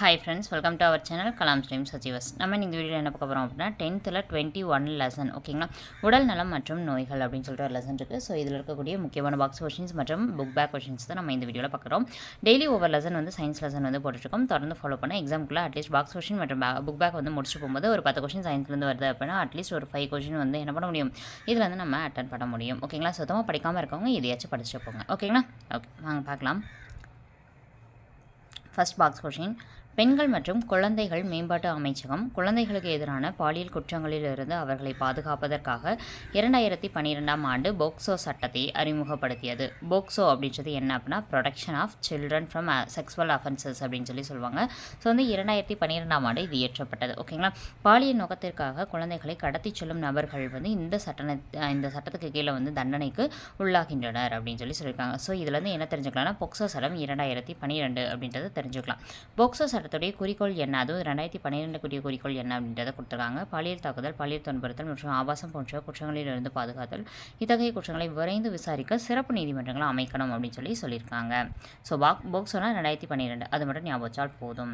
Hi friends welcome to our channel Kalam stream சஜீவஸ் நம்ம இந்த video என்ன பார்க்க போகிறோம் அப்படின்னா டென்த்தில் டுவெண்ட்டி ஒன் லெசன் ஓகேங்களா உடல் நலம் மற்றும் நோய்கள் அப்படின்னு சொல்லிட்டு ஒரு லெசன் இருக்குது ஸோ இதில் இருக்கக்கூடிய முக்கியமான பாக்ஸ் கொஷின்ஸ் மற்றும் புக் பேக் கொஷின்ஸ் தான் நம்ம இந்த வீடியோவில் பார்க்குறோம் டெய்லி ஒவ்வொரு லெசன் வந்து சயின்ஸ் லெசன் வந்து போட்டுருக்கோம் தொடர்ந்து ஃபாலோ பண்ண எக்ஸாம்குள்ளே அட்லீஸ்ட் பாக்ஸ் கொஷின் மற்றும் புக் பேக் வந்து முடிச்சு போகும்போது ஒரு பத்து கொஷின் சயின்ஸ்லேருந்து வருது அப்படின்னா அட்லீஸ்ட் ஒரு ஃபைவ் கொஷின் வந்து என்ன பண்ண முடியும்? இதில் வந்து நம்ம அட்டன் பண்ண முடியும். ஓகேங்களா சுத்தமாக படிக்காமல் இருக்கவங்க இதையாச்சும் படிச்சுட்டு போங்க. ஓகேங்களா ஓகே வாங்க பார்க்கலாம். ஃபஸ்ட் பாக்ஸ் கொஷின் பெண்கள் மற்றும் குழந்தைகள் மேம்பாட்டு அமைச்சகம் குழந்தைகளுக்கு எதிரான பாலியல் குற்றங்களிலிருந்து அவர்களை பாதுகாப்பதற்காக இரண்டாயிரத்தி பன்னிரெண்டாம் ஆண்டு போக்சோ சட்டத்தை அறிமுகப்படுத்தியது. போக்சோ அப்படின்றது என்ன அப்படின்னா protection of children from sexual offences அப்படின்னு சொல்லி சொல்லுவாங்க. ஸோ வந்து இரண்டாயிரத்தி பன்னிரெண்டாம் ஆண்டு இது இயற்றப்பட்டது. ஓகேங்களா பாலியல் நோக்கத்திற்காக குழந்தைகளை கடத்தி செல்லும் நபர்கள் வந்து இந்த சட்ட இந்த சட்டத்துக்கு கீழே வந்து தண்டனைக்கு உள்ளாகின்றனர் அப்படின்னு சொல்லி சொல்லியிருக்காங்க. ஸோ இதுலேருந்து என்ன தெரிஞ்சுக்கலாம்னா போக்சோ சட்டம் இரண்டாயிரத்தி பன்னிரெண்டு அப்படின்றத தெரிஞ்சுக்கலாம். போக்சோ சட்டம் சட்டத்துடைய குறிக்கோள் என்ன? அதுவும் ரெண்டாயிரத்தி பன்னிரெண்டுக்குரிய குறிக்கோள் என்ன அப்படின்றத கொடுத்துருக்காங்க. பாலியல் தாக்குதல் பாலியல் துன்புறுத்தல் மற்றும் ஆபாசம் போன்ற குற்றங்களிலிருந்து பாதுகாத்தல். இத்தகைய குற்றங்களை விரைந்து விசாரிக்க சிறப்பு நீதிமன்றங்களை அமைக்கணும் அப்படின்னு சொல்லி சொல்லியிருக்காங்க. ஸோ பாக் போக்சோனா ரெண்டாயிரத்தி பன்னிரெண்டு. அது மட்டும் ஞாபகம் வச்சால் போதும்.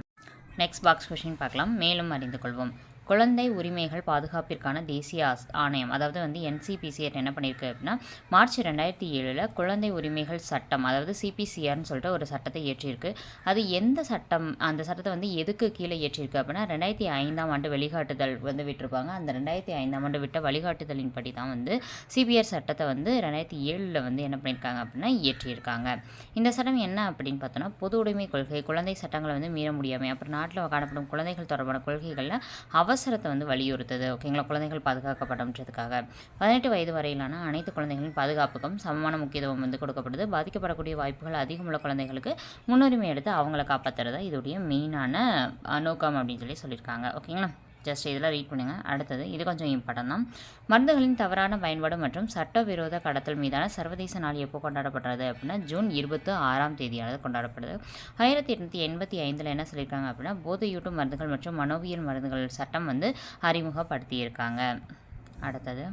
நெக்ஸ்ட் பாக்ஸ் கொஷின் பார்க்கலாம். மேலும் அறிந்து கொள்வோம். குழந்தை உரிமைகள் பாதுகாப்பிற்கான தேசிய ஆணையம் அதாவது வந்து என்சிபிசிஆர் என்ன பண்ணியிருக்கு அப்படின்னா மார்ச் ரெண்டாயிரத்தி ஏழில் குழந்தை உரிமைகள் சட்டம் அதாவது சிபிசிஆர்னு சொல்லிட்டு ஒரு சட்டத்தை இயற்றியிருக்கு. அது எந்த சட்டம் அந்த சட்டத்தை வந்து எதுக்கு கீழே இயற்றியிருக்கு அப்படின்னா ரெண்டாயிரத்தி ஐந்தாம் ஆண்டு வழிகாட்டுதல் வந்து விட்டுருப்பாங்க. அந்த ரெண்டாயிரத்தி ஐந்தாம் ஆண்டு விட்ட வழிகாட்டுதலின் படி தான் வந்து சிபிஆர் சட்டத்தை வந்து ரெண்டாயிரத்தி ஏழில் வந்து என்ன பண்ணியிருக்காங்க அப்படின்னா இயற்றியிருக்காங்க. இந்த சட்டம் என்ன அப்படின்னு பார்த்தோன்னா பொது உடைமை கொள்கை குழந்தை சட்டங்களை வந்து மீற முடியாமல் அப்புறம் நாட்டில் காணப்படும் குழந்தைகள் தொடர்பான கொள்கைகளில் அவ அவசரத்தை வந்து வலியுறுத்துது ஓகேங்களா? குழந்தைகள் பாதுகாக்கப்படன்றதுக்காக பதினெட்டு வயது வரையிலான அனைத்து குழந்தைகளின் பாதுகாப்புக்கும் சமமான முக்கியத்துவம் வந்து கொடுக்கப்படுது. பாதிக்கப்படக்கூடிய வாய்ப்புகள் அதிகமுள்ள குழந்தைகளுக்கு முன்னுரிமை எடுத்து அவங்கள காப்பாற்றுறது இதோடைய மெயினான நோக்கம் அப்படின்னு சொல்லி சொல்லியிருக்காங்க. ஓகேங்களா? ஜஸ்ட் இதில் ரீட் பண்ணுங்கள் அடுத்தது இது கொஞ்சம் இம்பார்ட்டன் தான். மருந்துகளின் தவறான பயன்பாடு மற்றும் சட்டவிரோத கடத்தல் மீதான சர்வதேச நாள் எப்போ கொண்டாடப்படுறது அப்படின்னா ஜூன் இருபத்தி ஆறாம் தேதியானது கொண்டாடப்படுது. ஆயிரத்தி எட்நூற்றி எண்பத்தி ஐந்தில் என்ன சொல்லியிருக்காங்க அப்படின்னா போதையூட்டும் மருந்துகள் மற்றும் மனோவியல் மருந்துகள் சட்டம் வந்து அறிமுகப்படுத்தியிருக்காங்க. அடுத்தது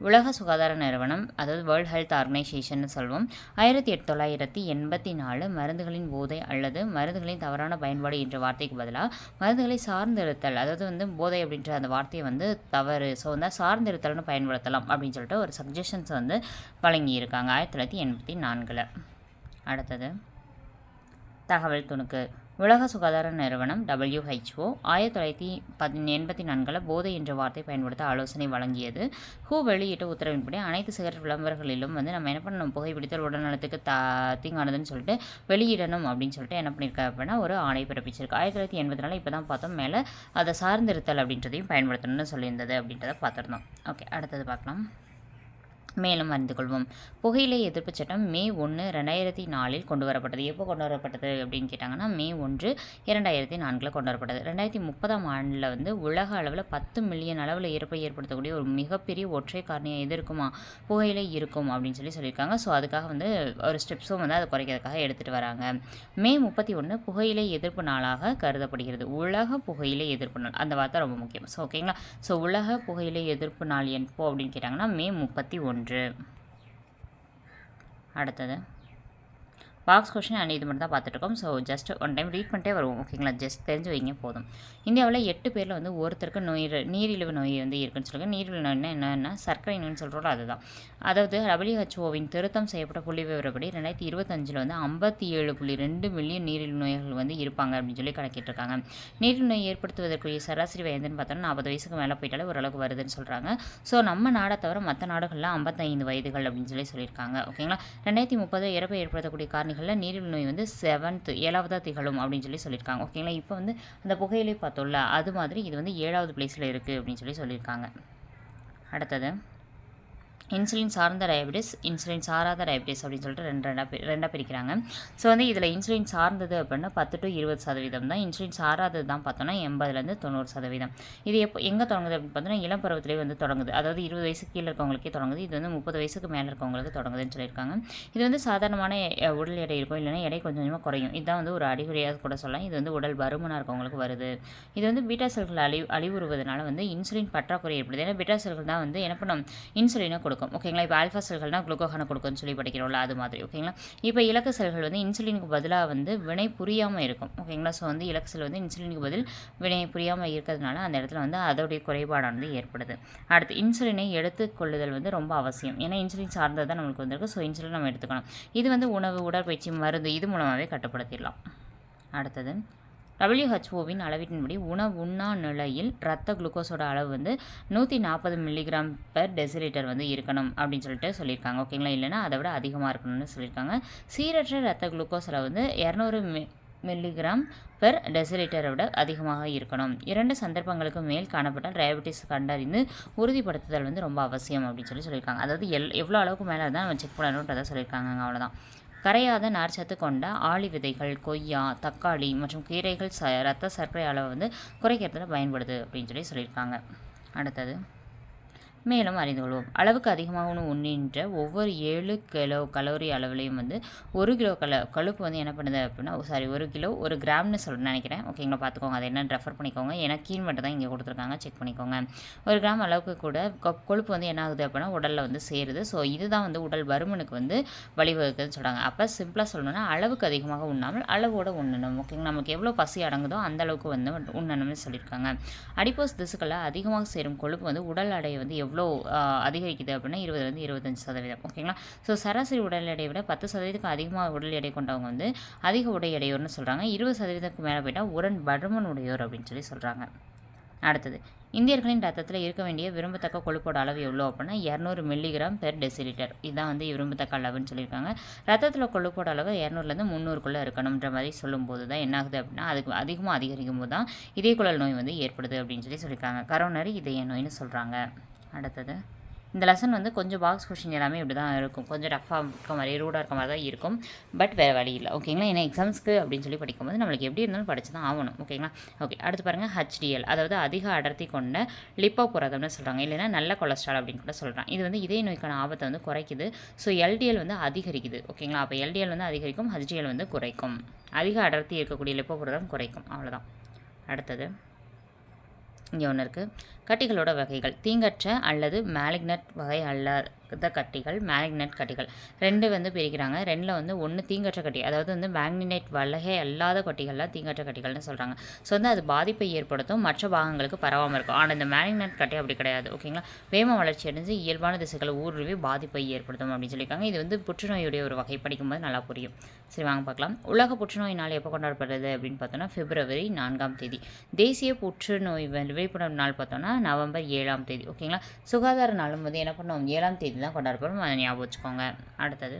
உலக சுகாதார நிறுவனம் அதாவது வேர்ல்ட் ஹெல்த் ஆர்கனைசேஷன் சொல்வோம் ஆயிரத்தி எட் தொள்ளாயிரத்தி எண்பத்தி நாலு மருந்துகளின் போதை அல்லது மருந்துகளின் தவறான பயன்பாடு என்ற வார்த்தைக்கு பதிலாக மருந்துகளை சார்ந்திருத்தல் அதாவது வந்து போதை அப்படின்ற அந்த வார்த்தையை வந்து தவறு ஸோ வந்து சார்ந்திருத்தல்னு பயன்படுத்தலாம் அப்படின்னு சொல்லிட்டு ஒரு சஜஷன்ஸ் வந்து வழங்கியிருக்காங்க ஆயிரத்தி தொள்ளாயிரத்தி எண்பத்தி நான்கில். அடுத்தது தகவல் துணுக்கு. உலக சுகாதார நிறுவனம் டபிள்யூஹெச்ஓ ஆயிரத்தி தொள்ளாயிரத்தி பத் எண்பத்தி நான்கில் போதை என்ற வார்த்தை பயன்படுத்த ஆலோசனை வழங்கியது. ஹூ வெளியிட்ட உத்தரவின்படி அனைத்து சிகரெட் விளம்பரங்களிலும் வந்து நம்ம என்ன பண்ணணும்? புகைப்பிடித்தல் உடல்நலத்துக்கு த தீங்கானதுன்னு சொல்லிட்டு வெளியிடணும் அப்படின்னு சொல்லிட்டு என்ன பண்ணியிருக்காங்க அப்படின்னா ஒரு ஆணை பிறப்பிச்சிருக்கு. ஆயிரத்தி தொள்ளாயிரத்தி எண்பத்தி நாலு இப்போ தான் பார்த்தோம். மேலே அதை சார்ந்திருத்தல் அப்படின்றதையும் பயன்படுத்தணும்னு சொல்லியிருந்தது அப்படின்றத பார்த்துருந்தோம். ஓகே அடுத்தது பார்க்கலாம். மேலும் அறிந்து கொள்வோம். புகையிலை எதிர்ப்பு சட்டம் மே ஒன்று ரெண்டாயிரத்தி நாலில் கொண்டு வரப்பட்டது எப்போ கொண்டு வரப்பட்டது அப்படின்னு கேட்டாங்கன்னா மே ஒன்று இரண்டாயிரத்தி நான்கில் கொண்டு வரப்பட்டது ரெண்டாயிரத்தி முப்பதாம் ஆண்டில் வந்து உலக அளவில் பத்து மில்லியன் அளவில் இறப்பை ஏற்படுத்தக்கூடிய ஒரு மிகப்பெரிய ஒற்றை காரணியாக எது இருக்குமா? புகையிலை இருக்கும் அப்படின்னு சொல்லி சொல்லியிருக்காங்க. ஸோ அதுக்காக வந்து ஒரு ஸ்டெப்ஸும் வந்து அதை குறைக்கிறதுக்காக எடுத்துகிட்டு வராங்க. மே முப்பத்தி ஒன்று புகையிலை எதிர்ப்பு நாளாக கருதப்படுகிறது. உலக புகையிலை எதிர்ப்பு நாள். அந்த வார்த்தை ரொம்ப முக்கியம். ஸோ ஓகேங்களா ஸோ உலக புகையிலை எதிர்ப்பு நாள் எப்போ அப்படின்னு கேட்டாங்கன்னா மே முப்பத்தி ஒன்று ஒன்று. அடுத்தது. பாக்ஸ் கொஷின் அண்ட் இது மட்டும் தான் பார்த்துட்ருக்கோம் so just one time read பண்ணிட்டே வருவோம். ஓகேங்களா ஜஸ்ட் தெரிஞ்சு வைங்க போதும். இந்தியாவில் எட்டு பேரில் வந்து ஒருத்தருக்கு நோய் நீரிழிவு நோய் வந்து இருக்குன்னு சொல்லுங்கள் நீரிழிவு நோய்னா என்னென்னா சர்க்கரை நோய்னு சொல்கிறோம் அதுதான். அதாவது டபிள்யூஹெச்ஓவின் திருத்தம் செய்யப்பட்ட புள்ளி விவரப்படி ரெண்டாயிரத்தி இருபத்தஞ்சில் வந்து ஐம்பத்தி ஏழு புள்ளி ரெண்டு மில்லியன் நீரிழிவு நோய்கள் வந்து இருப்பாங்க அப்படின்னு சொல்லி கணக்கிட்டிருக்காங்க. நீரிழிவு நோய் ஏற்படுத்துவதற்குரிய சராசரி வயதுன்னு பார்த்தோன்னா நாற்பது வயசுக்கு மேலே போயிட்டாலே ஓரளவுக்கு வருதுன்னு சொல்கிறாங்க ஸோ நம்ம நாடை தவிர மற்ற நாடுகளில் ஐம்பத்தைந்து வயதுகள் அப்படின்னு சொல்லி சொல்லியிருக்காங்க. ஓகேங்களா ரெண்டாயிரத்தி முப்பது இறப்பை ஏற்படுத்தக்கூடிய காரணிகளில் நீரிழிவு நோய் வந்து செவன்த் ஏழாவதாக திகழும் அப்படின்னு சொல்லி சொல்லியிருக்காங்க. ஓகேங்களா இப்போ வந்து அந்த புகையிலே பார்த்தோம்ல அது மாதிரி இது வந்து ஏழாவது பிளேஸில் இருக்குது அப்படின்னு சொல்லி சொல்லியிருக்காங்க. அடுத்தது. இன்சுலின் சார்ந்த டயபிட்டிஸ் இன்சுலின் சாராத டயபிட்டிஸ் அப்படின்னு சொல்லிட்டு ரெண்டு ரெண்டாக ரெண்டாக பிரிக்கிறாங்க. ஸோ வந்து இதில் இன்சுலின் சார்ந்தது அப்படின்னா பத்து டு இருபது சதவீதம் தான். இன்சுலின் சாராதது தான் பார்த்தோன்னா எண்பதுலேருந்து தொண்ணூறு சதவீதம். இது எப்போ எங்கே தொடங்குது அப்படின்னு பார்த்தோன்னா இளம் பருவத்திலே வந்து தொடங்குது. அதாவது இருபது வயசுக்கு கீழே இருக்கவங்களுக்கே தொடங்குது. இது வந்து முப்பது வயசுக்கு மேலே இருக்கவங்களுக்கு தொடங்குதுன்னு சொல்லியிருக்காங்க. இது வந்து சாதாரணமான உடல் எடை இருக்கும். இல்லைன்னா எடை கொஞ்சம் கொஞ்சமாக குறையும். இதுதான் வந்து ஒரு அறிகுறியாக கூட சொல்லலாம். இது வந்து உடல் பருமனாக இருக்கவங்களுக்கு வருது. இது வந்து பீட்டா செல்கள் அழி அழிவுறுவதனால வந்து இன்சுலின் பற்றாக்குறை ஏற்படுது. ஏன்னா பீட்டா செல்கள் தான் வந்து என்ன பண்ணும்? இன்சுலினை கொடுக்கும். கொடுக்கும். ஓகேங்களா? இப்போ ஆல்ஃபா செல்கள்னால் குளுக்கோகனை கொடுக்கும்னு சொல்லி படிக்கிறோம்ல அது மாதிரி. ஓகேங்களா? இப்போ இலக்கு செல்கள் வந்து இன்சுலினுக்கு பதிலாக வந்து வினை புரியாமல் இருக்கும். ஓகேங்களா? ஸோ வந்து இலக்கு செல் வந்து இன்சுலினுக்கு பதில் வினை புரியாமல் இருக்கிறதுனால அந்த இடத்துல வந்து அதோடைய குறைபாடானது ஏற்படுது. அடுத்து இன்சுலினை எடுத்துக்கொள்ளுதல் வந்து ரொம்ப அவசியம். ஏன்னா இன்சுலின் சார்ந்தது தான் நம்மளுக்கு வந்திருக்கு. ஸோ இன்சுலின் நம்ம எடுத்துக்கணும். இது வந்து உணவு உடற்பயிற்சி மருந்து இது மூலமாகவே கட்டுப்படுத்திடலாம். அடுத்தது டபிள்யூஹெச்ஓவின் அளவீட்டின்படி உணவு உண்ணா நிலையில் ரத்த குளுக்கோஸோட அளவு வந்து நூற்றி நாற்பது மில்லிகிராம் பெர் டெசிலிட்டர் வந்து இருக்கணும் அப்படின்னு சொல்லிட்டு சொல்லியிருக்காங்க. ஓகேங்களா இல்லைன்னா அதை விட அதிகமாக இருக்கணும்னு சொல்லியிருக்காங்க. சீரற்ற ரத்த குளுக்கோஸ் அளவு வந்து இரநூறு மி மில்லிகிராம் பெர் டெசிலிட்டரை விட அதிகமாக இருக்கணும். இரண்டு சந்தர்ப்பங்களுக்கு மேல் காணப்பட்ட டயபெட்டிஸ் கண்டறிந்து உறுதிப்படுத்துதல் வந்து ரொம்ப அவசியம் அப்படின்னு சொல்லி சொல்லியிருக்காங்க. அதாவது எல் எவ்வளோ அளவுக்கு மேலே தான் நம்ம செக் பண்ணணுன்றதை சொல்லியிருக்காங்க அவ்வளோதான் கரையாத நார்ச்சத்து கொண்ட ஆளி விதைகள் கொய்யா தக்காளி மற்றும் கீரைகள் ச ரத்த சர்க்கரை அளவை வந்து குறைக்கிறதுல பயன்படுது அப்படின்னு சொல்லி சொல்லியிருக்காங்க. அடுத்தது. மேலும் அறிந்து கொள்வோம். அளவுக்கு அதிகமாக உணவு உண்ணின்ற ஒவ்வொரு ஏழு கிலோ கலோரி அளவுலையும் வந்து ஒரு கிலோ கல கொழுப்பு வந்து என்ன பண்ணுது அப்படின்னா சாரி ஒரு கிலோ ஒரு கிராம்னு சொல்ல நினைக்கிறேன். ஓகேங்களா பார்த்துக்கோங்க. அதை என்னென்னு ரெஃபர் பண்ணிக்கோங்க. ஏன்னா கீழ் மட்டும் தான் இங்கே கொடுத்துருக்காங்க. செக் பண்ணிக்கோங்க. ஒரு கிராம் அளவுக்கு கூட கொ- கொழுப்பு வந்து என்ன ஆகுது அப்படின்னா உடலில் வந்து சேருது. ஸோ இதுதான் வந்து உடல் பருமனுக்கு வந்து வழிவகுக்குதுன்னு சொல்கிறாங்க அப்போ சிம்பிளாக சொல்லணும்னா அளவுக்கு அதிகமாக உண்ணாமல் அளவோட உண்ணணும். ஓகேங்களா நமக்கு எவ்வளோ பசி அடங்குதோ அந்த அளவுக்கு வந்து உண்ணணும்னு சொல்லியிருக்காங்க. அடிப்போஸ் திசுக்களில் அதிகமாக சேரும் கொழுப்பு வந்து உடல் அடையை வந்து எவ்வளோ அதிகரிக்குது அப்படின்னா இருபதுலேருந்து இருபத்தஞ்சி சதவீதம். ஓகேங்களா? ஸோ சராசரி உடல் எடையை விட பத்து சதவீதத்துக்கு அதிகமாக உடல் எடை கொண்டவங்க வந்து அதிக உடை எடையோர்னு சொல்கிறாங்க இருபது சதவீதத்துக்கு மேலே போயிட்டால் உடன் பருமன் உடையோர் அப்படின்னு சொல்லி சொல்கிறாங்க அடுத்தது இந்தியர்களின் ரத்தத்தில் இருக்க வேண்டிய விரும்பத்தக்க கொழுப்போட அளவு எவ்வளோ அப்படின்னா இரநூறு மில்லிகிராம் பெர் டெசிலிட்டர். இதுதான் வந்து விரும்பத்தக்க அளவுன்னு சொல்லியிருக்காங்க. ரத்தத்தில் கொழுப்போட அளவு இரநூறுலேருந்து முந்நூறுக்குள்ளே இருக்கணுன்ற மாதிரி சொல்லும்போது தான் என்ன ஆகுது அப்படின்னா அதுக்கு அதிகமாக அதிகரிக்கும் போது தான் இதயக்குழல் நோய் வந்து ஏற்படுது அப்படின்னு சொல்லி சொல்லியிருக்காங்க. கரோனரி இதய நோய்னு சொல்கிறாங்க அடுத்தது. இந்த லெசன் வந்து கொஞ்சம் பாக்ஸ் கொஷின் எல்லாமே இப்படி தான் இருக்கும். கொஞ்சம் ரஃபாக இருக்க மாதிரி ரூடாக இருக்க மாதிரி தான் இருக்கும். பட் வேறு வழி இல்லை. ஓகேங்களா ஏன்னா எக்ஸாம்ஸ்க்கு அப்படின்னு சொல்லி படிக்கும்போது நம்மளுக்கு எப்படி இருந்தாலும் படித்து தான் ஆகணும் ஓகேங்களா ஓகே அடுத்து பாருங்கள் ஹெச்டிஎல் அதாவது அதிக அடர்த்தி கொண்ட லிப்போ புரதம்னு சொல்கிறாங்க இல்லைன்னா நல்ல கொலஸ்ட்ரால் அப்படின்னு கூட சொல்கிறாங்க இது வந்து இதய நோய்க்கான ஆபத்தை வந்து குறைக்குது. ஸோ எல்டிஎல் வந்து அதிகரிக்குது. ஓகேங்களா அப்போ எல்டிஎல் வந்து அதிகரிக்கும் ஹெச்டிஎல் வந்து குறைக்கும். அதிக அடர்த்தி இருக்கக்கூடிய லிப்போ புரதம் குறைக்கும். அவ்வளோதான் அடுத்தது. இங்கே ஒன்று இருக்குது கட்டிகளோட வகைகள். தீங்கற்ற அல்லது மேலிக்னட் வகை அல்லாத கட்டிகள் மேலிக்னட் கட்டிகள். ரெண்டு வந்து பிரிக்கிறாங்க. ரெண்டில் வந்து ஒன்று தீங்கற்ற கட்டி அதாவது வந்து மேக்னினைட் வலகை அல்லாத கட்டிகள்லாம் தீங்கற்ற கட்டிகள்னு சொல்கிறாங்க ஸோ வந்து அது பாதிப்பை ஏற்படுத்தும் மற்ற பாகங்களுக்கு பரவாமல் இருக்கும். ஆனால் இந்த மேலிக்னட் கட்டி அப்படி கிடையாது ஓகேங்களா? வேம வளர்ச்சி அடைஞ்சு இயல்பான திசைகளை ஊடுருவி பாதிப்பை ஏற்படுத்தும் அப்படின்னு சொல்லியிருக்காங்க. இது வந்து புற்றுநோயுடைய ஒரு வகை படிக்கும்போது நல்லா புரியும். சரி வாங்க பார்க்கலாம். உலக புற்றுநோய் நாள் எப்போ கொண்டாடப்படுறது அப்படின்னு பார்த்தோன்னா பிப்ரவரி நான்காம் தேதி. தேசிய புற்றுநோய் விழிப்புணர்வு நாள் பார்த்தோன்னா நவம்பர் ஏழாம் தேதி ஓகேங்களா சுகாதார நாளும் வந்து என்ன பண்ணுவோம்? ஏழாம் தேதி தான் கொண்டாடப்படும். ஞாபகம் வச்சுக்கோங்க. அடுத்தது.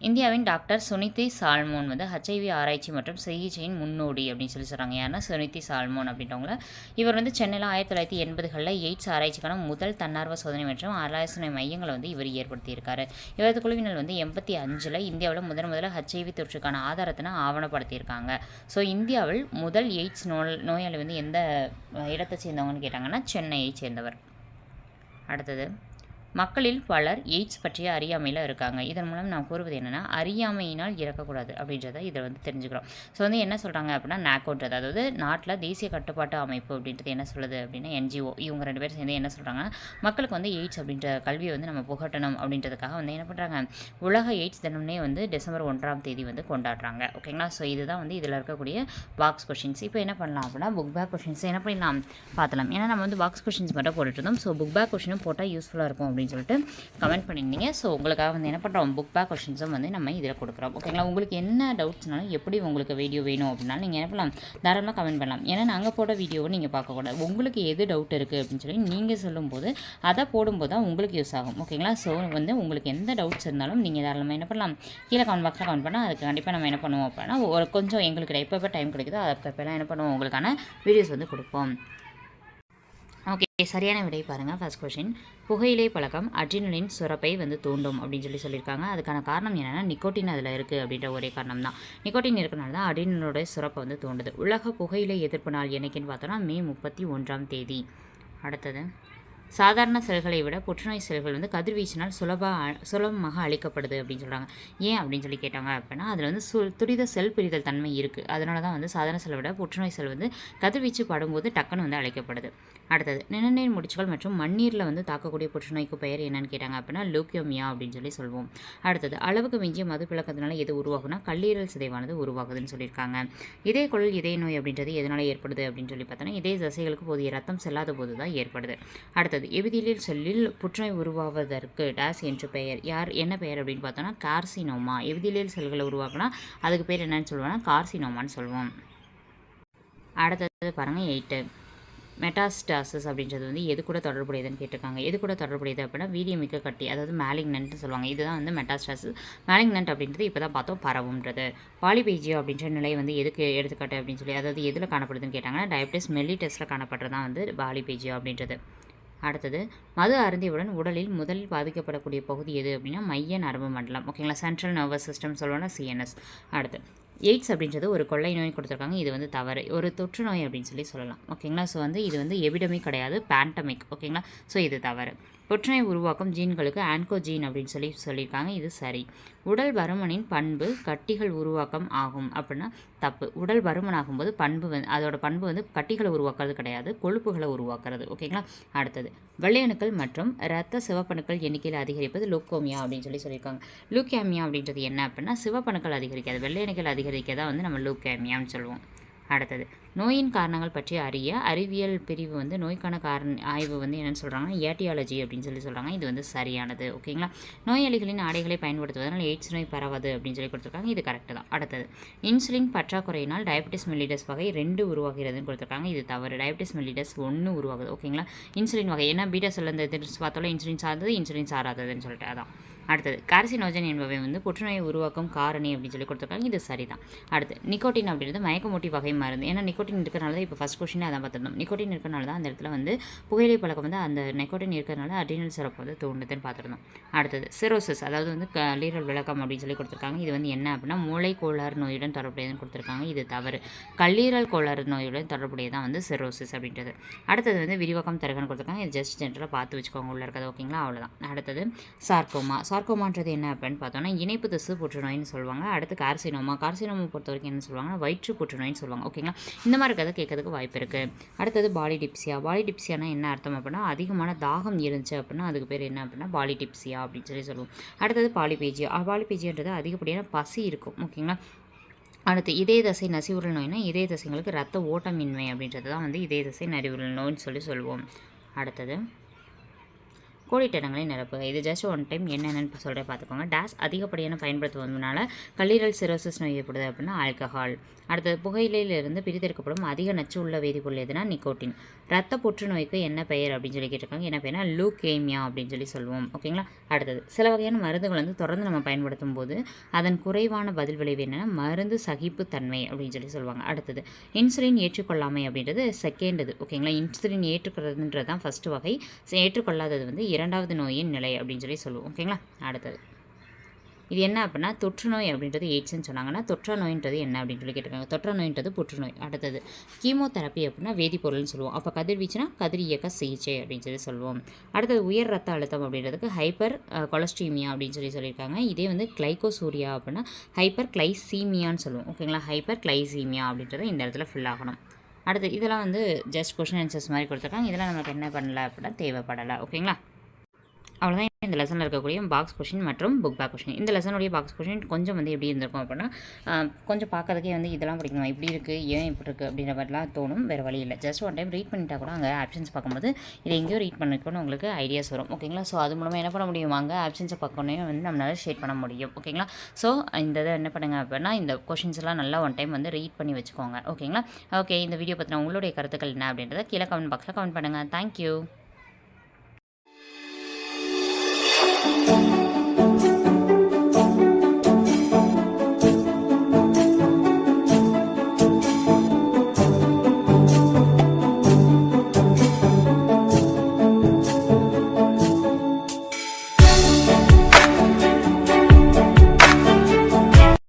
இந்தியாவின் டாக்டர் சுனிதி சால்மோன் வந்து ஹெச்ஐவி ஆராய்ச்சி மற்றும் சிகிச்சையின் முன்னோடி அப்படின்னு சொல்லி சொல்கிறாங்க யாருன்னா சுனிதி சால்மோன் அப்படின்றவங்கள. இவர் வந்து சென்னையில் ஆயிரத்தி தொள்ளாயிரத்தி எண்பதுகளில் எய்ட்ஸ் ஆராய்ச்சிக்கான முதல் தன்னார்வ சோதனை மற்றும் ஆலோசனை மையங்களை வந்து இவர் ஏற்படுத்தியிருக்காரு. இவரது குழுவினர் வந்து எண்பத்தி அஞ்சில் இந்தியாவில் முதன் முதல்ல ஹெச்ஐவி தொற்றுக்கான ஆதாரத்தினை ஆவணப்படுத்தியிருக்காங்க. ஸோ இந்தியாவில் முதல் எய்ட்ஸ் நோ நோயாளி வந்து எந்த இடத்தை சேர்ந்தவங்கன்னு கேட்டாங்கன்னா சென்னையை சேர்ந்தவர். அடுத்தது. மக்களில் பலர் எய்ட்ஸ் பற்றிய அறியாமையில் இருக்காங்க. இதன் மூலம் நான் கூறுவது என்னென்னா அறியாமையினால் இறக்கக்கூடாது அப்படின்றத இதில் வந்து தெரிஞ்சுக்கிறோம். ஸோ வந்து என்ன சொல்கிறாங்க அப்படின்னா நாக்கோன்றது அதாவது நாட்டில் தேசிய கட்டுப்பாட்டு அமைப்பு அப்படின்றது என்ன சொல்லுது அப்படின்னா என்ஜிஓ இவங்க ரெண்டு பேரும் சேர்ந்து என்ன சொல்கிறாங்க மக்களுக்கு வந்து எய்ட்ஸ் அப்படின்ற கல்வியை வந்து நம்ம புகட்டணும் அப்படின்றதுக்காக வந்து என்ன பண்ணுறாங்க உலக எய்ட்ஸ் தினம்னே வந்து டிசம்பர் ஒன்றாம் தேதி வந்து கொண்டாடுறாங்க. ஓகேங்களா ஸோ இதுதான் வந்து இதில் இருக்கக்கூடிய பாக்ஸ் கொஷின்ஸ் இப்போ என்ன பண்ணலாம் அப்படின்னா புக் பேக் கொஷின்ஸ் என்ன பண்ணலாம் பார்த்தலாம் ஏன்னா நம்ம வந்து பாக்ஸ் கொஷின்ஸ் மட்டும் போட்டுட்டு இருந்தோம். ஸோ புக் பேக் கொஷினும் போட்டால் யூஸ்ஃபுல்லாக இருக்கும் அப்படின்னு அப்படின்னு சொல்லிட்டு கமெண்ட் பண்ணியிருந்தீங்க. ஸோ உங்களுக்காக வந்து என்ன பண்ணுறோம் புக் பேக் கொஷின்ஸும் வந்து நம்ம இதில் கொடுக்குறோம். ஓகேங்களா உங்களுக்கு என்ன டவுட்ஸ்னாலும் எப்படி உங்களுக்கு வீடியோ வேணும் அப்படின்னாலும் நீங்கள் என்ன பண்ணலாம்? தாராளமாக கமெண்ட் பண்ணலாம். ஏன்னா நாங்கள் போட வீடியோவை நீங்கள் பார்க்கக்கூடாது. உங்களுக்கு எது டவுட் இருக்குது அப்படின்னு சொல்லி நீங்கள் சொல்லும்போது அதை போடும்போது தான் உங்களுக்கு யூஸ் ஆகும். ஓகேங்களா ஸோ வந்து உங்களுக்கு எந்த டவுட்ஸ் இருந்தாலும் நீங்கள் தாராளமாக என்ன பண்ணலாம்? கீழே கமெண்ட் பாக்ஸில் கமெண்ட் பண்ணால் அதுக்கு கண்டிப்பாக நம்ம என்ன பண்ணுவோம் அப்படின்னா ஒரு கொஞ்சம் எங்களுக்கு எப்போ எப்போ டைம் கிடைக்குதோ அப்பப்பெல்லாம் என்ன பண்ணுவோம்? உங்களுக்கான வீடியோஸ் வந்து கொடுப்போம். சரியான விடை பாருங்கள் ஃபர்ஸ்ட் கொஷின் புகையிலை பழக்கம் அட்ரினலின் சுரப்பை வந்து தூண்டும் அப்படின்னு சொல்லி சொல்லியிருக்காங்க. அதுக்கான காரணம் என்னென்னா நிக்கோட்டின் அதில் இருக்குது அப்படின்ற ஒரே காரணம் தான் நிக்கோட்டின் இருக்கனால தான் அட்ரினலோட சுரப்பை வந்து தூண்டுது. உலக புகையிலை எதிர்ப்பு நாள் என்னைக்குன்னு பார்த்தோன்னா மே முப்பத்தி ஒன்றாம் தேதி. அடுத்தது. சாதாரண செல்களை விட புற்றுநோய் செல்கள் வந்து கதிர்வீச்சினால் சுலப சுலபமாக அழிக்கப்படுது அப்படின்னு சொல்கிறாங்க ஏன் அப்படின்னு சொல்லி கேட்டாங்க அப்படின்னா அதில் வந்து சு துரித செல் பிரிதல் தன்மை இருக்குது அதனால தான் வந்து சாதாரண செல்லை விட புற்றுநோய் செல் வந்து கதிர்வீச்சு படும்போது டக்குன்னு வந்து அழைக்கப்படுது. அடுத்தது நிணநீர் முடிச்சுகள் மற்றும் மண்ணீரில் வந்து தாக்கக்கூடிய புற்றுநோய்க்கு பெயர் என்னன்னு கேட்டாங்க அப்படின்னா லூக்கியோமியா அப்படின்னு சொல்லி சொல்லுவோம் அடுத்தது அளவுக்கு மிஞ்சிய மது பிளக்கத்தினால எது உருவாகுனா கல்லீரல் சிதைவானது உருவாகுதுன்னு சொல்லியிருக்காங்க. இதே குழல் இதய நோய் அப்படின்றது எதனால் ஏற்படுது அப்படின்னு சொல்லி பார்த்தோன்னா இதே தசைகளுக்கு போதிய ரத்தம் செல்லாத போது தான் ஏற்படுது. அடுத்தது எபிதிலியல் செல்லில் புற்றுநோய் உருவாவதற்கு டேஸ் என்று பெயர். யார் என்ன பெயர் அப்படின்னு பார்த்தோன்னா கார்சினோமா. எபிதிலியல் செல்களை உருவாக்கினா அதுக்கு பேர் என்னன்னு சொல்லுவோம்னா கார்சினோமான்னு சொல்லுவோம். அடுத்தது பாருங்கள் எயிட்டு மெட்டாஸ்டாசஸ் அப்படின்றது வந்து எது கூட தொடர்புடையதுன்னு கேட்டிருக்காங்க. எது கூட தொடர்புடையது அப்படின்னா வீரியமிக்க கட்டி அதாவது மேலிக்னன்ட்னு சொல்லுவாங்க. இதுதான் வந்து மெட்டாஸ்டாசஸ். மேலிக்னன்ட் அப்படின்றது இப்போ தான் பார்த்தோம் பரவுன்றது பாலிபேஜியோ அப்படின்ற நிலை வந்து எதுக்கு எடுத்துக்காட்டு அப்படின்னு சொல்லி அதாவது எதில் காணப்படுதுன்னு கேட்டாங்கன்னா டயபிட்டிஸ் மெல்லி டெஸ்ட்டில் காணப்படுறது தான் வந்து பாலிபேஜியோ அப்படின்றது. அடுத்தது மது அருந்தியவுடன் உடலில் முதலில் பாதிக்கப்படக்கூடிய பகுதி எது அப்படின்னா மைய நரம்பு மண்டலம். ஓகேங்களா? சென்ட்ரல் நர்வஸ் சிஸ்டம் சொல்லுவோம்னா சிஎன்எஸ் அடுத்து எய்ட்ஸ் அப்படின்றது ஒரு கொள்ளை நோய் கொடுத்துருக்காங்க. இது வந்து தவறு. ஒரு தொற்று நோய் அப்படின்னு சொல்லி சொல்லலாம். ஓகேங்களா? ஸோ வந்து இது வந்து எபிடமிக் கிடையாது பேண்டமிக் ஓகேங்களா? ஸோ இது தவறு. புற்றுநோய் உருவாக்கும் ஜீன்களுக்கு ஆன்கோஜீன் அப்படின்னு சொல்லி சொல்லியிருக்காங்க. இது சரி. உடல் பருமனின் பண்பு கட்டிகள் உருவாக்கம் ஆகும் அப்படின்னா தப்பு. உடல் பருமன் ஆகும்போது பண்பு வந்து அதோட பண்பு வந்து கட்டிகளை உருவாக்குறது கிடையாது. கொழுப்புகளை உருவாக்குறது. ஓகேங்களா? அடுத்தது. வெள்ளையணுக்கள் மற்றும் இரத்த சிவப்பணுக்கள் எண்ணிக்கையில் அதிகரிப்பது லூக்கோமியா அப்படின்னு சொல்லி சொல்லியிருக்காங்க. லூக்கேமியா அப்படின்றது என்ன அப்படின்னா சிவப்பணுக்கள் அதிகரிக்காது. வெள்ளையணுக்கள் அதிகரிக்க தான் வந்து நம்ம லூக்கேமியான்னு சொல்லுவோம். அடுத்தது. நோயின் காரணங்கள் பற்றி அறிய அறிவியல் பிரிவு வந்து நோய்க்கான காரண ஆய்வு வந்து என்னென்னு சொல்கிறாங்கன்னா ஏட்டியாலஜி அப்படின்னு சொல்லி சொல்கிறாங்க இது வந்து சரியானது ஓகேங்களா? நோயாளிகளின் ஆடைகளை பயன்படுத்துவதனால் எய்ட்ஸ் நோய் பரவாது அப்படின்னு சொல்லி கொடுத்துருக்காங்க. இது கரெக்டு தான். அடுத்தது இன்சுலின் பற்றாக்குறையினால் டயபிட்டிஸ் மெல்லிடஸ் வகை ரெண்டு உருவாகிறதுன்னு கொடுத்துருக்காங்க. இது தவறு. டயபிட்டிஸ் மெல்லிடஸ் ஒன்று உருவாகுது ஓகேங்களா? இன்சுலின் வகை. ஏன்னா பீட்டா செல் இந்த பார்த்தாலும் இன்சுலின் சார்ந்தது இன்சுலின் சாராததுன்னு சொல்லிட்டு அதான். அடுத்தது கார்சினோஜன் என்பவை வந்து புற்றுநோயை உருவாக்கும் காரணி அப்படின்னு சொல்லி கொடுத்துருக்காங்க. இது சரிதான். அடுத்து நிக்கோட்டின் அப்படின்றது மயக்கமூட்டி வகை மருந்து. ஏன்னா நிக்கோட்டின் இருக்கிறனால தான் இப்போ ஃபஸ்ட் கொஸ்டினே அதான் பார்த்துருந்தோம். நிக்கோட்டின் இருக்கிறனால தான் அந்த இடத்துல வந்து புகையிலை பழக்கம் வந்து அந்த நிக்கோட்டின் இருக்கிறனால அட்ரினல் சிறப்பு வந்து தூண்டுதுன்னு பார்த்துருந்தோம். அடுத்தது சிரோசிஸ் அதாவது வந்து கல்லீரல் விளக்கம் அப்படின்னு சொல்லி கொடுத்துருக்காங்க. இது வந்து என்ன அப்படின்னா மூளை கோளாறு நோயுடன் தொடர்புடையதுன்னு கொடுத்துருக்காங்க. இது தவறு. கல்லீரல் கோளாறு நோயுடன் தொடர்புடையதான் வந்து சிரோசிஸ் அப்படின்றது. அடுத்தது வந்து விரிவாக்கம் தருகன்னு கொடுத்துருக்காங்க. இது ஜஸ்ட் ஜென்ரலாக பார்த்து வச்சுக்கோங்க. உள்ள இருக்கிறது ஓகேங்களா அவ்வளோதான் அடுத்தது சார்க்கோமா சார்க்கோமான்றது என்ன அப்படின்னு பார்த்தோன்னா இணைப்பு திசு புற்றுநோய்னு சொல்லுவாங்க. அடுத்து கார்சினோமா. கார்சினோமா பொறுத்த வரைக்கும் என்ன சொல்லுவாங்கன்னா வயிற்று புற்றுநோய்னு சொல்லுவாங்க. ஓகேங்களா இந்த மாதிரி இருக்கிறத கேட்கறதுக்கு வாய்ப்பு இருக்குது அடுத்தது பாலி டிப்சியா. பாலி டிப்சியானா என்ன அர்த்தம் அப்படின்னா அதிகமான தாகம் இருந்துச்சு அப்படின்னா அதுக்கு பேர் என்ன அப்படின்னா பாலி டிப்சியா அப்படின்னு சொல்லி சொல்லுவோம். அடுத்தது பாலிபேஜியா. பாலிபேஜியன்றது அதிகப்படியான பசி இருக்கும். ஓகேங்களா அடுத்து இதய தசை நசிவுரல் நோய்னா இதய தசைங்களுக்கு ரத்த ஓட்டமின்மை அப்படின்றது தான் வந்து இதய தசை நரிவுரல் நோய்னு சொல்லி சொல்லுவோம். அடுத்தது கோடிட்டங்களை நிரப்புக. இது ஜஸ்ட் ஒன் டைம் என்னென்னு சொல்கிறேன் பார்த்துக்கோங்க டேஸ் அதிகப்படியான பயன்படுத்துவதனால கல்லீரல் சிரோசிஸ் நோய் ஏற்படுது அப்படின்னா ஆல்கஹால் அடுத்தது புகையிலையிலிருந்து பிரித்தெடுக்கப்படும் அதிக நச்சு உள்ள வேதிப்பொருள் எதுனா நிக்கோட்டின் ரத்த புற்றுநோய்க்கு என்ன பெயர் அப்படின்னு சொல்லி கேட்டிருக்காங்க. என்ன பெயர்னா லூகேமியா அப்படின்னு சொல்லி சொல்லுவோம். ஓகேங்களா அடுத்தது சில வகையான மருந்துகள் வந்து தொடர்ந்து நம்ம பயன்படுத்தும் போது அதன் குறைவான பதில் விளைவு என்னென்னா மருந்து சகிப்பு தன்மை அப்படின்னு சொல்லி சொல்லுவாங்க. அடுத்தது இன்சுலின் ஏற்றுக்கொள்ளாமை அப்படின்றது செகண்ட் இது ஓகேங்களா இன்சுலின் ஏற்றுக்கிறதுன்றது தான் ஃபஸ்ட்டு வகை. ஏற்றுக்கொள்ளாதது வந்து இரண்டாவது நோயின் நிலை அப்படின்னு சொல்லி சொல்லுவோம். ஓகேங்களா அடுத்தது. இது என்ன அப்படின்னா தொற்று நோய் அப்படின்றது எய்ட்ஸ்ன்னு சொன்னாங்கன்னா தொற்ற நோயின்றது என்ன அப்படின்னு சொல்லி கேட்டிருக்காங்க. தொற்ற நோயின்றது புற்றுநோய் அடுத்தது கீமோதெரப்பி அப்படின்னா வேதிப்பொருள்னு சொல்லுவோம். அப்போ கதிர்வீச்சுனா கதிர் இயக்க சிகிச்சை அப்படின்னு சொல்லி சொல்லுவோம். அடுத்தது உயர் ரத்த அழுத்தம் அப்படின்றதுக்கு ஹைப்பர் கொலஸ்ட்ரீமியா அப்படின்னு சொல்லி சொல்லியிருக்காங்க. இதே வந்து கிளைகோசூரியா அப்படின்னா ஹைப்பர் கிளைசீமியான்னு சொல்லுவோம். ஓகேங்களா ஹைப்பர் கிளைசீமியா அப்படின்றத இந்த இடத்துல ஃபில் ஆகணும். அடுத்து இதெல்லாம் வந்து ஜஸ்ட் கொஷின் ஆன்சர்ஸ் மாதிரி கொடுத்துருக்காங்க. இதெல்லாம் நமக்கு என்ன பண்ணல அப்படின்னா தேவைப்படலை. ஓகேங்களா அவ்வளோதான் இந்த லெசனில் இருக்கக்கூடிய பாக்ஸ் கொஷின் மற்றும் புக் பேக் கொஷின் இந்த லெசனுடைய பாக்ஸ் கொஷின் கொஞ்சம் வந்து எப்படி இருந்திருக்கும் அப்படின்னா கொஞ்சம் பார்க்கறதுக்கே வந்து இதெல்லாம் படிக்கணும்? இப்படி இருக்குது ஏன் இப்படி இருக்குது அப்படின்ற மாதிரிலாம் தோணும். வேறு வழி இல்லை. ஜஸ்ட் ஒன் டைம் ரீட் பண்ணிட்டா கூட அங்கே ஆப்ஷன்ஸ் பார்க்கும்போது இதை எங்கேயோ ரீட் பண்ணிக்கணும்னு உங்களுக்கு ஐடியாஸ் வரும். ஓகேங்களா ஸோ அது மூலமாக என்ன பண்ண முடியும்? அங்கே ஆப்ஷன்ஸை பார்க்கணும் வந்து நம்மளால் ஷேர் பண்ண முடியும். ஓகேங்களா ஸோ இந்த இதை என்ன பண்ணுங்கள் அப்படின்னா இந்த கொஷின்ஸ் எல்லாம் நல்லா ஒன் டைம் வந்து ரீட் பண்ணி வச்சுக்கோங்க. ஓகேங்களா ஓகே இந்த வீடியோ பற்றின உங்களுடைய கருத்துக்கள் என்ன அப்படின்றத கீழே கமெண்ட் பாக்ஸில் கமெண்ட் பண்ணுங்கள் தேங்க்யூ